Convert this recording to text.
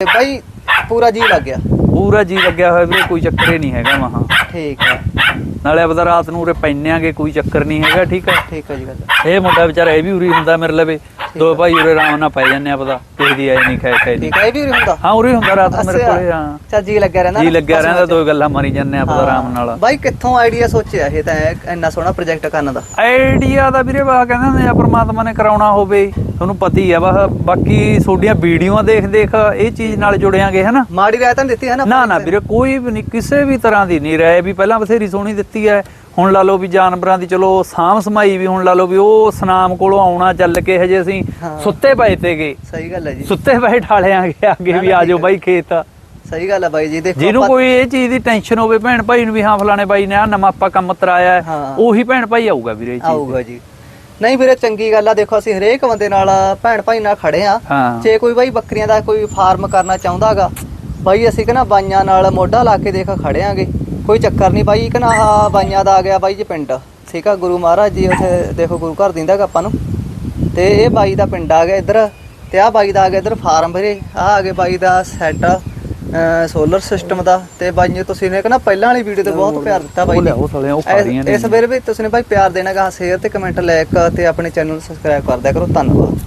ਤੇ ਬਾਈ ਪੂਰਾ ਜੀ ਲੱਗ ਗਿਆ। ਪੂਰਾ ਜੀ ਲੱਗਿਆ ਹੋਇਆ ਵੀਰੇ ਕੋਈ ਚੱਕਰ ਹੀ ਨਹੀਂ ਹੈਗਾ ਮਹਾ। ਠੀਕ ਹੈ। ਨਾਲੇ ਆਪਦਾ ਰਾਤ ਨੂੰ ਉਰੇ ਪੈਣਿਆਂਗੇ ਕੋਈ ਚੱਕਰ ਨਹੀਂ ਹੈਗਾ ਠੀਕ ਹੈ? ਠੀਕ ਹੈ ਜੀ ਗੱਲ। ਇਹ ਮੁੰਡਾ ਵਿਚਾਰਾ ਇਹ ਵੀ ਉਰੀ ਹੁੰਦਾ ਮੇਰੇ ਲਵੇ। ਦੋ ਭਾਈ ਉਰੇ ਆਰਾਮ ਨਾਲ ਪੈ ਜਾਂਦੇ ਆ ਆਪਦਾ। ਕਿਸੇ ਦੀ ਆਈ ਨਹੀਂ ਖੈ ਖੈ ਨਹੀਂ ਠੀਕ ਹੈ ਇਹ ਵੀ ਹੁੰਦਾ। ਹਾਂ ਉਰੇ ਹੁੰਦਾ ਰਾਤ ਨੂੰ ਮੇਰੇ ਅੱਛਾ। ਕੋਲੇ ਹਾਂ। ਚੱਲ ਜੀ ਲੱਗਿਆ ਰਹਿੰਦਾ। ਜੀ ਲੱਗਿਆ। ਦੋ ਗੱਲਾਂ ਮਾਰੀ ਜਾਂਦੇ ਆ ਆਪਦਾ ਆਰਾਮ ਨਾਲ। ਬਾਈ ਕਿੱਥੋਂ ਆਈਡੀਆ ਸੋਚਿਆ ਇਹ ਤਾਂ ਇੰਨਾ ਸੋਹਣਾ ਪ੍ਰੋਜੈਕਟ ਕਰਨ ਦਾ? ਆਈਡੀਆ ਦਾ ਵੀਰੇ ਵਾ ਕਹਿੰਦੇ ਹੁੰਦੇ ਆ ਪ੍ਰਮਾਤਮਾ ਨੇ ਕਰਾਉਣਾ ਹੋਵੇ ਤੁਹਾਨੂੰ ਪਤਾ ਹੀ ਆ ਵਾ। ਬਾਕੀ ਤੁਹਾਡੀਆਂ ਵੀਡੀਓਆਂ ਦੇਖ ਦੇਖ ਇਹ ਚੀਜ਼ ਨਾਲ ਜੁੜਿਆਂਗੇ ਹਨਾ? ਮਾੜੀ ਰਾਇ ਤਾਂ ਦਿੱਤੀ ਹੈ ਨਾ ਨਾ ਨਾ ਵੀਰੇ ਕੋਈ ਵੀ ਨਹੀਂ ਕਿਸੇ ਵੀ ਤਰ੍ਹਾਂ ਦੀ ਨਹੀਂ ਰਹਿ ਵੀ ਪਹਿਲਾਂ ਬਥੇਰੀ ਸੋਹਣੀ ਦਿੱਤੀ ਹੈ। ਹੁਣ ਲਾ ਲਓ ਵੀ ਜਾਨਵਰਾਂ ਦੀ ਚਲੋ ਸਾਂਭ ਸਮਾਈ ਵੀ ਹੁਣ ਲਾ ਲਓ ਵੀ ਉਹ ਸਨਾਮ ਕੋਲੋਂ ਆਉਣਾ ਚੱਲ ਕੇ ਹਜੇ ਅਸੀਂ। ਸੁੱਤੇ ਪਏ ਤੇਗੇ ਸਹੀ ਗੱਲ ਹੈ ਜੀ। ਸੁੱਤੇ ਪਏ ਠਾਲਿਆਂਗੇ ਅੱਗੇ ਵੀ ਆਜੋ ਬਾਈ ਖੇਤ। ਸਹੀ ਗੱਲ ਹੈ ਬਾਈ ਜੀ ਦੇਖੋ ਜਿਹਨੂੰ ਕੋਈ ਇਹ ਚੀਜ਼ ਦੀ ਟੈਨਸ਼ਨ ਹੋਵੇ ਭੈਣ ਭਾਈ ਨੂੰ ਵੀ ਹਾਂ ਫਲਾਣੇ ਬਾਈ ਨੇ ਆ ਨਵਾਂ ਆਪਾਂ ਕੰਮ ਤਰਾਇਆ। ਉਹੀ ਭੈਣ ਭਾਈ ਆਊਗਾ ਵੀਰੇ ਚੀਜ਼ ਆਊਗਾ ਜੀ। ਨਹੀਂ ਵੀਰੇ ਚੰਗੀ ਗੱਲ ਆ ਦੇਖੋ ਅਸੀਂ ਹਰੇਕ ਬੰਦੇ ਨਾਲ ਭੈਣ ਭਾਈ ਨਾਲ ਖੜੇ ਆ ਜੇ ਕੋਈ ਬਾਈ ਬੱਕਰੀਆਂ ਦਾ ਕੋਈ ਫਾਰਮ ਕਰਨਾ ਚਾਹੁੰਦਾਗਾ ਬਾਈ ਅਸੀਂ ਕਹਿੰਦਾ ਬਾਈਆਂ ਨਾਲ ਮੋਢਾ ਲਾ ਕੇ ਦੇਖ ਖੜਿਆਂਗੇ ਕੋਈ ਚੱਕਰ ਨਹੀਂ ਬਾਈ ਕਹਿੰਦਾ ਆ ਬਾਈਆਂ ਦਾ ਆ ਗਿਆ ਬਾਈ ਜੀ ਪਿੰਡ। ਠੀਕ ਆ ਗੁਰੂ ਮਹਾਰਾਜ ਜੀ ਉੱਥੇ ਦੇਖੋ ਗੁਰੂ ਘਰ ਦਿੰਦਾਗਾ ਆਪਾਂ ਨੂੰ। ਤੇ ਇਹ ਬਾਈ ਦਾ ਪਿੰਡ ਆ ਗਿਆ ਇੱਧਰ ਤੇ ਆ ਬਾਈ ਦਾ ਆ ਗਿਆ ਇੱਧਰ ਫਾਰਮ ਵੀਰੇ। ਆ ਆ ਗਿਆ ਬਾਈ ਦਾ ਸੈੱਟ ਸੋਲਰ ਸਿਸਟਮ ਦਾ। ਤੇ ਬਾਈ ਜੀ ਤੁਸੀਂ ਨੇ ਕਹਿੰਦਾ ਪਹਿਲਾਂ ਵਾਲੀ ਵੀਡੀਓ ਤੇ ਬਹੁਤ ਪਿਆਰ ਦਿੱਤਾ ਬਾਈ ਨੇ ਸਾਲਿਆਂ, ਉਹ ਨੇ। ਇਸ ਵੇਲੇ ਵੀ ਤੁਸੀਂ ਨੇ ਬਾਈ ਪਿਆਰ ਦੇਣਾਗਾ ਸ਼ੇਅਰ ਤੇ ਕਮੈਂਟ ਲਾਇਕ ਤੇ ਆਪਣੇ ਚੈਨਲ ਨੂੰ ਸਬਸਕ੍ਰਾਈਬ ਕਰ ਦਿਆ ਕਰੋ। ਧੰਨਵਾਦ।